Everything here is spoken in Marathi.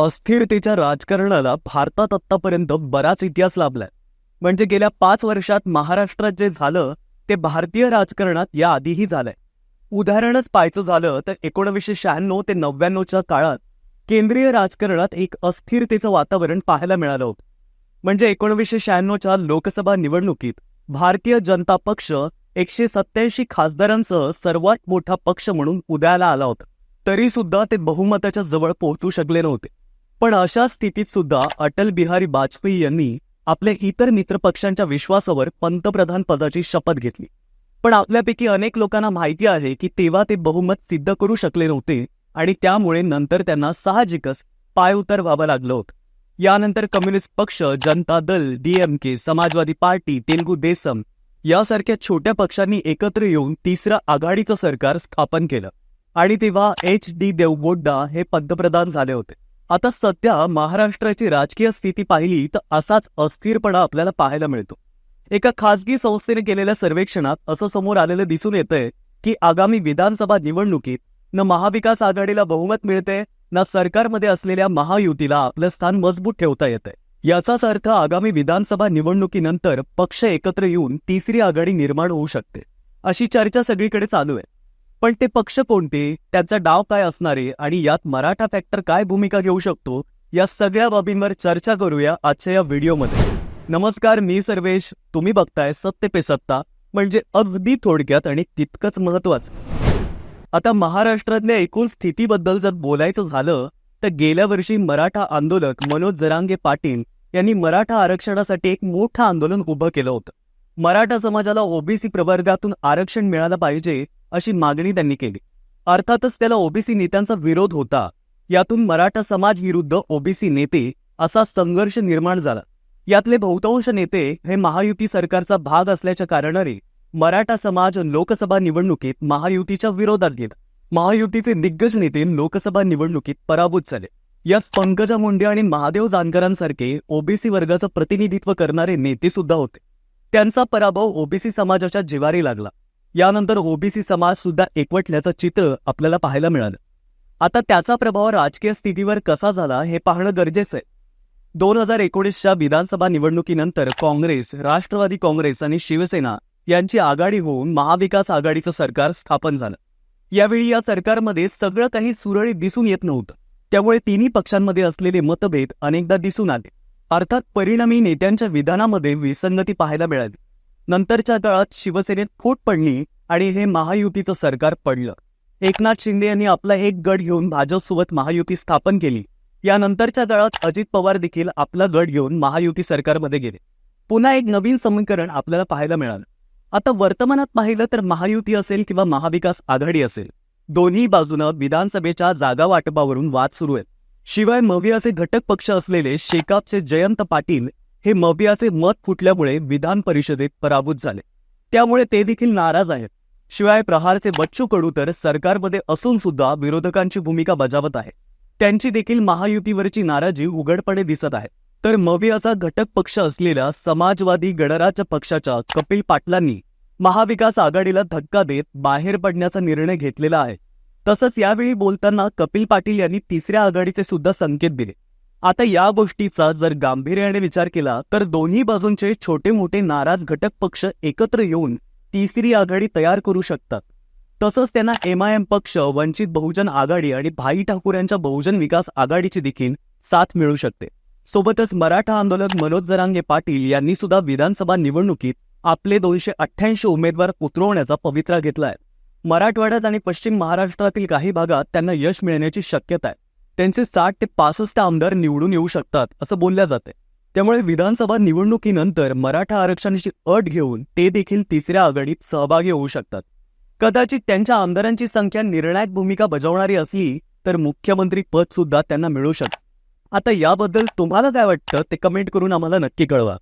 अस्थिरतेच्या राजकारणाला भारतात आत्तापर्यंत बराच इतिहास लाभलाय. म्हणजे गेल्या पाच वर्षात महाराष्ट्रात जे झालं ते भारतीय राजकारणात या आधीही झालंय. उदाहरणच पाहायचं झालं तर एकोणवीसशे शहाण्णव ते नव्याण्णवच्या काळात केंद्रीय राजकारणात एक अस्थिरतेचं वातावरण पाहायला मिळालं होतं. म्हणजे एकोणवीसशे शहाण्णवच्या लोकसभा निवडणुकीत भारतीय जनता पक्ष एकशे सत्याऐंशी खासदारांसह सर्वात मोठा पक्ष म्हणून उदयाला आला होता. तरी सुद्धा ते बहुमताच्या जवळ पोहोचू शकले नव्हते. पण अशा स्थितीत सुद्धा अटल बिहारी वाजपेयी यांनी आपल्या इतर मित्रपक्षांच्या विश्वासावर पंतप्रधान पदाची शपथ घेतली. पण आपल्यापैकी अनेक लोकांना माहिती आहे की तेव्हा ते बहुमत सिद्ध करू शकले नव्हते आणि त्यामुळे नंतर त्यांना साहजिकच पायउतार व्हावं लागलं होतं. यानंतर कम्युनिस्ट पक्ष जनता दल डीएमके समाजवादी पार्टी तेलगू देसम यासारख्या छोट्या पक्षांनी एकत्र येऊन तिसरं आघाडीचं सरकार स्थापन केलं. आणि तेव्हा एच डी देवगोड्डा हे पंतप्रधान झाले होते. आता सध्या महाराष्ट्राची राजकीय स्थिती पाहिली तर असाच अस्थिरपणा आपल्याला पाहायला मिळतो. एका खासगी संस्थेने केलेल्या सर्वेक्षणात असं समोर आलेलं दिसून येतंय की आगामी विधानसभा निवडणुकीत न महाविकास आघाडीला बहुमत मिळते ना सरकारमध्ये असलेल्या महायुतीला आपलं स्थान मजबूत ठेवता येतंय. याचाच अर्थ आगामी विधानसभा निवडणुकीनंतर पक्ष एकत्र येऊन तिसरी आघाडी निर्माण होऊ शकते अशी चर्चा सगळीकडे चालू आहे. पण ते पक्ष कोणते त्यांचा डाव काय असणारे आणि यात मराठा फॅक्टर काय भूमिका घेऊ शकतो या सगळ्या बाबींवर चर्चा करूया आजच्या या व्हिडिओमध्ये. नमस्कार मी सर्वेश. तुम्ही बघताय सत्य पे सत्ता म्हणजे अगदी थोडक्यात आणि तितकंच महत्वाचं आता महाराष्ट्रातल्या एकूण स्थितीबद्दल जर बोलायचं झालं तर गेल्या वर्षी मराठा आंदोलक मनोज जरांगे पाटील यांनी मराठा आरक्षणासाठी एक मोठं आंदोलन उभं केलं होतं. मराठा समाजाला ओबीसी प्रवर्गातून आरक्षण मिळालं पाहिजे अशी मागणी त्यांनी केली. अर्थातच त्याला ओबीसी नेत्यांचा विरोध होता. यातून मराठा समाज विरुद्ध ओबीसी नेते असा संघर्ष निर्माण झाला. यातले बहुतांश नेते हे महायुती सरकारचा भाग असल्याच्या कारणाने मराठा समाज लोकसभा निवडणुकीत महायुतीच्या विरोधात गेला. महायुतीचे दिग्गज नेते लोकसभा निवडणुकीत पराभूत झाले. यात पंकजा मुंडे आणि महादेव जानकरांसारखे ओबीसी वर्गाचं प्रतिनिधित्व करणारे नेते सुद्धा होते. त्यांचा पराभव ओबीसी समाजाच्या जिवारी लागला. यानंतर ओबीसी समाज सुद्धा एकवटल्याचं चित्र आपल्याला पाहायला मिळालं. आता त्याचा प्रभाव राजकीय स्थितीवर कसा झाला हे पाहणं गरजेचं आहे. दोन हजार एकोणीसच्या विधानसभा निवडणुकीनंतर काँग्रेस राष्ट्रवादी काँग्रेस आणि शिवसेना यांची आघाडी होऊन महाविकास आघाडीचं सरकार स्थापन झालं. यावेळी या सरकारमध्ये सगळं काही सुरळीत दिसून येत नव्हतं. त्यामुळे तिन्ही पक्षांमध्ये असलेले मतभेद अनेकदा दिसून आले. अर्थात परिणामी नेत्यांच्या विधानामध्ये विसंगती पाहायला मिळाली. नंतरच्या काळात शिवसेनेत फूट पडली आणि हे महायुतीचं सरकार पडलं. एकनाथ शिंदे यांनी आपला एक गट घेऊन भाजपसोबत महायुती स्थापन केली. यानंतरच्या काळात अजित पवार देखील आपला गट घेऊन महायुती सरकारमध्ये गेले. पुन्हा एक नवीन समीकरण आपल्याला पाहायला मिळालं. आता वर्तमानात पाहिलं तर महायुती असेल किंवा महाविकास आघाडी असेल दोन्ही बाजूनं विधानसभेच्या जागा वाटपावरून वाद सुरू आहेत. शिवाय मवियाचे घटक पक्ष असलेले शेकापचे जयंत पाटील हे मबियाचे मत फुटल्यामुळे विधान परिषदेत पराभूत झाले. त्यामुळे ते देखील नाराज आहेत. शिवाय प्रहारचे बच्चू कडू तर सरकारमध्ये असून सुद्धा विरोधकांची भूमिका बजावत आहे त्यांची देखील महायुतीवरची नाराजी उघडपणे दिसत आहे. तर मवियाचा घटक पक्ष असलेल्या समाजवादी गणराज्य पक्षाच्या कपिल पाटलांनी महाविकास आघाडीला धक्का देत बाहेर पडण्याचा निर्णय घेतलेला आहे. तसंच यावेळी बोलताना कपिल पाटील यांनी तिसऱ्या आघाडीचे सुद्धा संकेत दिले. आता या गोष्टीचा जर गांभीर्याने विचार केला तर दोन्ही बाजूंचे छोटे मोठे नाराज घटक पक्ष एकत्र येऊन तिसरी आघाडी तयार करू शकतात. तसंच त्यांना एमआयएम पक्ष वंचित बहुजन आघाडी आणि भाई ठाकूर यांच्या बहुजन विकास आघाडीची देखील साथ मिळू शकते. सोबतच मराठा आंदोलक मनोज जरांगे पाटील यांनी सुद्धा विधानसभा निवडणुकीत आपले दोनशे अठ्ठ्याऐंशी उमेदवार उतरवण्याचा पवित्रा घेतलाय. मराठवाड्यात आणि पश्चिम महाराष्ट्रातील काही भागात त्यांना यश मिळण्याची शक्यता आहे. त्यांचे साठ ते पासष्ट आमदार निवडून येऊ शकतात असं बोलल्या जाते त्यामुळे विधानसभा निवडणुकीनंतर मराठा आरक्षणाची अट घेऊन ते देखील तिसऱ्या आघाडीत सहभागी होऊ शकतात. कदाचित त्यांच्या आमदारांची संख्या निर्णायक भूमिका बजावणारी असली तर मुख्यमंत्री पद सुद्धा त्यांना मिळू शकतं आता याबद्दल तुम्हाला काय वाटतं ते कमेंट करून आम्हाला नक्की कळवा.